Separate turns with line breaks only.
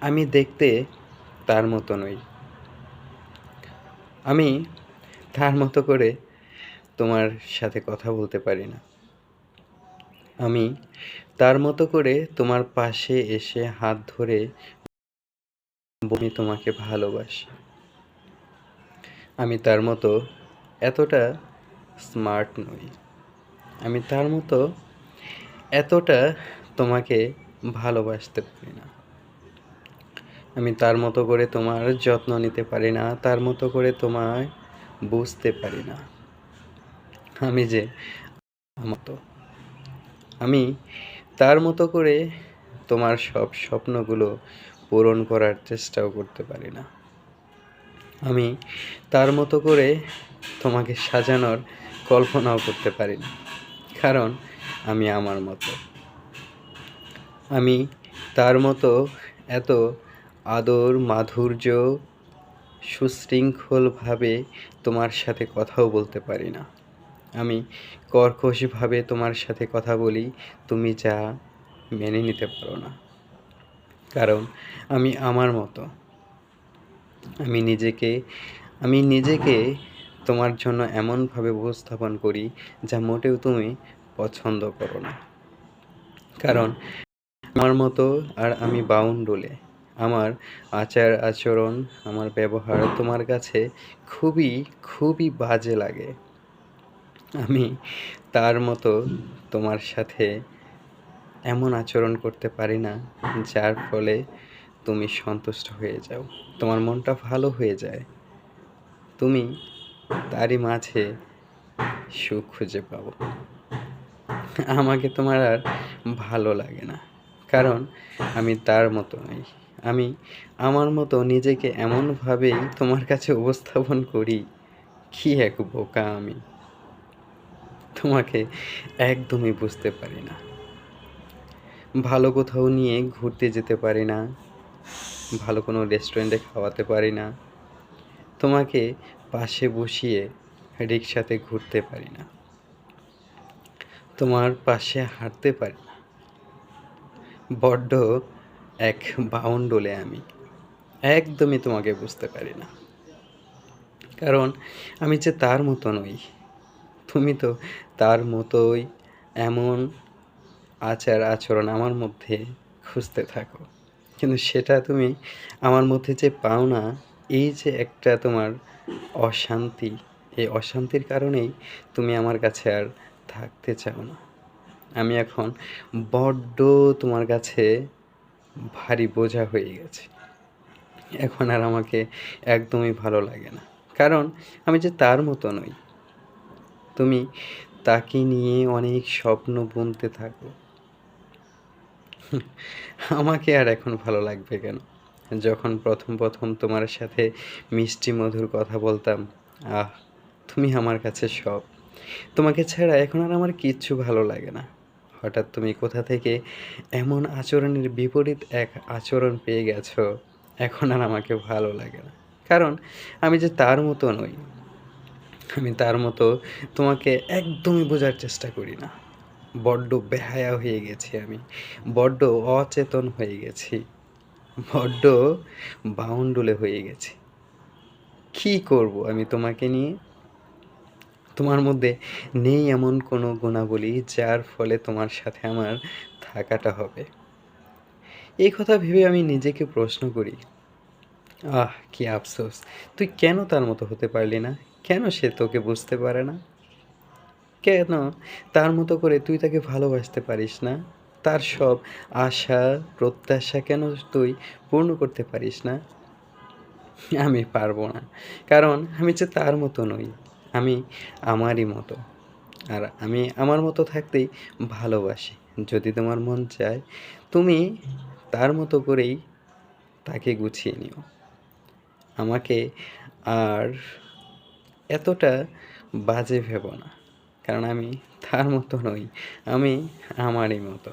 আমি দেখতে তার মতো নই। আমি তার মতো করে তোমার সাথে কথা বলতে পারি না। আমি তার মতো করে তোমার পাশে এসে হাত ধরে আমি তোমাকে ভালোবাসি। আমি তার মতো এতটা স্মার্ট নই। আমি তার মতো এতটা তোমাকে ভালোবাসতে পারি না। আমি তার মতো করে তোমার যত্ন নিতে পারি না, তার মতো করে তোমায় বুঝতে পারি না। আমি যে মতো, আমি তার মতো করে তোমার সব স্বপ্নগুলো পূরণ করার চেষ্টাও করতে পারি না। আমি তার মতো করে তোমাকে সাজানোর কল্পনাও করতে পারি না, কারণ আমি আমার মতো। আমি তার মতো এত আদর, মাধুর্য, সুশৃঙ্খলভাবে তোমার সাথে কথাও বলতে পারি না। আমি কর্কশভাবে তোমার সাথে কথা বলি, তুমি যা মেনে নিতে পারো না। কারণ আমি আমার মতো। আমি নিজেকে আমি নিজেকে তোমার জন্য এমনভাবে উপস্থাপন করি যা মোটেও তুমি পছন্দ করো না। কারণ আমার মতো আর আমি বাউন্ডুলে আমার আচার আচরণ, আমার ব্যবহার তোমার কাছে খুবই খুবই বাজে লাগে। আমি তার মতো তোমার সাথে এমন আচরণ করতে পারি না, যার ফলে তুমি সন্তুষ্ট হয়ে যাও। তোমার মনটা ভালো হয়ে যায়। তুমি তারই মাঝে সুখ খুঁজে পাবো আমাকে তোমার আর ভালো লাগে না, কারণ আমি তার মতো নই। আমি আমার মতো নিজেকে এমনভাবেই তোমার কাছে উপস্থাপন করি, কি এক বোকা আমি? তোমাকে একদমই বুঝতে পারি না। ভালো কোথাও নিয়ে ঘুরতে যেতে পারি না, ভালো কোনো রেস্টুরেন্টে খাওয়াতে পারি না, তোমাকে পাশে বসিয়ে রিক্সাতে ঘুরতে পারি না, তোমার পাশে হাঁটতে পারি বড্ড এক বাউন্ডলে আমি। একদমই তোমাকে বুঝতে পারি না। কারণ আমি যে তার মতো নই, তুমি তো তার মতোই এমন আচার আচরণ আমার মধ্যে খুঁজতে থাকো। কিন্তু সেটা তুমি আমার মধ্যে যে পাও না, এই যে একটা তোমার অশান্তি, এই অশান্তির কারণেই তুমি আমার কাছে আর থাকতে চাও না। আমি এখন বড্ড তোমার কাছে ভারী বোঝা হয়ে গেছে। এখন আর আমাকে একদমই ভালো লাগে না। কারণ আমি যে তার মতো নই। তুমি তাকে নিয়ে অনেক স্বপ্ন বুনতে থাকো। আমাকে আর এখন ভালো লাগবে কেন? যখন প্রথম প্রথম তোমার সাথে মিষ্টি মধুর কথা বলতাম, আহ, তুমি আমার কাছে সব। তোমাকে ছাড়া এখন আর আমার কিচ্ছু ভালো লাগে না। হঠাৎ তুমি কোথা থেকে এমন আচরণের বিপরীত এক আচরণ পেয়ে গেছো? এখন আর আমাকে ভালো লাগে না। কারণ আমি যে তার মতো নই। আমি তার মতো তোমাকে একদমই বোঝার চেষ্টা করি না। বড্ড বেহায়া হয়ে গেছি আমি। বড্ড অচেতন হয়ে গেছি। বড্ড বাউন্ডুলে হয়ে গেছি। কী করব আমি তোমাকে নিয়ে? তোমার মধ্যে নেই এমন কোনো গুণাবলী যার ফলে তোমার সাথে আমার থাকাটা হবে। এই কথা ভেবে আমি নিজেকে প্রশ্ন করি, আহ, কি আফসোস, তুই কেন তার মতো হতে পারলি না? কেন সে তোকে বুঝতে পারে না? কেন তার মতো করে তুই তাকে ভালোবাসতে পারিস না? তার সব আশা, প্রত্যাশা কেন তুই পূর্ণ করতে পারিস না? আমি পারব না, কারণ আমি যে তার মতো নই। আমি আমারই মতো। আর আমি আমার মতো থাকতেই ভালোবাসি। যদি তোমার মন চায়, তুমি তার মতো করেই তাকে গুছিয়ে নিও। আমাকে আর এতটা বাজে ভেবো না। কারণ আমি তার মতো নই, আমি আমারই মতো।